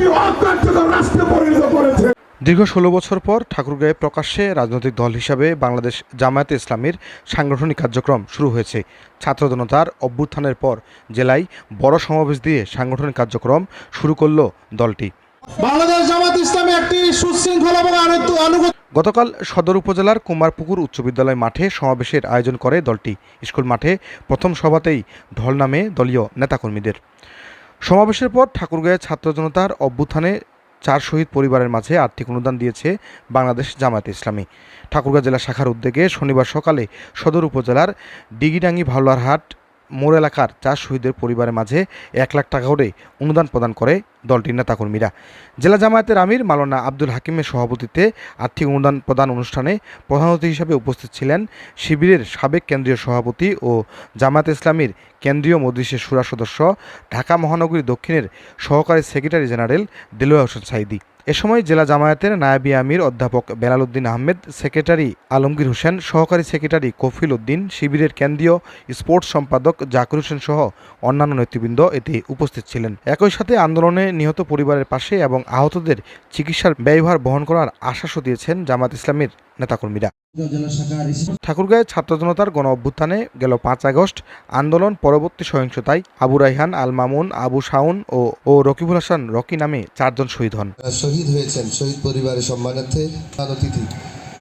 একটি অকার্যকর রাষ্ট্রে পরিণত করেছে। দীর্ঘ ষোলো বছর পর ঠাকুরগাঁয়ে প্রকাশ্যে রাজনৈতিক দল হিসাবে বাংলাদেশ জামায়াতে ইসলামীর সাংগঠনিক কার্যক্রম শুরু হয়েছে। ছাত্র জনতার অভ্যুত্থানের পর জেলায় বড় সমাবেশ দিয়ে সাংগঠনিক কার্যক্রম শুরু করল দলটি। বাংলাদেশ জামাত ইসলামী একটি সুশৃঙ্খল এবং আনু- গতকাল সদর উপজেলার কুমারপুকুর উচ্চ বিদ্যালয় মাঠে সমাবেশের আয়োজন করে দলটি। স্কুল মাঠে প্রথম সভাতেই ঢল নামে দলীয় নেতাকর্মীদের। সমাবেশের পর ঠাকুরগাঁয়ের ছাত্র জনতার অভ্যুত্থানে চার শহীদ পরিবারের মাঝে আর্থিক অনুদান দিয়েছে বাংলাদেশ জামায়াত ইসলামী। ঠাকুরগাঁ জেলা শাখার উদ্যোগে শনিবার সকালে সদর উপজেলার ডিগিডাঙ্গি ভাওলারহাট মোড় এলাকার চার শহীদের পরিবারের মাঝে এক লাখ টাকা করে অনুদান প্রদান করে দলটির নেতাকর্মীরা। জেলা জামায়াতের আমির মালানা আব্দুল হাকিমের সভাপতিত্বে আর্থিক অনুদান প্রদান অনুষ্ঠানে প্রধান অতিথি হিসেবে উপস্থিত ছিলেন শিবিরের সাবেক কেন্দ্রীয় সভাপতি ও জামায়াত ইসলামীর কেন্দ্রীয় মজলিসের সুরা সদস্য, ঢাকা মহানগরী দক্ষিণের সহকারী সেক্রেটারি জেনারেল দেলোয়া হোসেন সাইদি। এ সময় জেলা জামায়াতের নায়াবি আমির অধ্যাপক বেলাল উদ্দিন আহমেদ, সেক্রেটারি আলমগীর হোসেন, সহকারী সেক্রেটারি কফিল উদ্দিন, শিবিরের কেন্দ্রীয় স্পোর্টস সম্পাদক জাকির হোসেন সহ অন্যান্য নেতৃবৃন্দ এতে উপস্থিত ছিলেন। একই সাথে আন্দোলনে নিহত পরিবারের পাশে এবং আহতদের চিকিৎসার ব্যয়ভার বহন করার আশ্বাসও দিয়েছেন জামাত ইসলামের নেতাকর্মীরা। ঠাকুরগাঁয়ের ছাত্র জনতার গণ অভ্যুত্থানে গেল পাঁচ আগস্ট আন্দোলন পরবর্তী সহিংসতায়। আবু রাইহান আল মামুন আবু শাউন ও ও রকিবুল হাসান রকি নামে চারজন শহীদ হন। শহীদ হয়েছেন শহীদ পরিবারের সম্মানার্থে। অতিথি।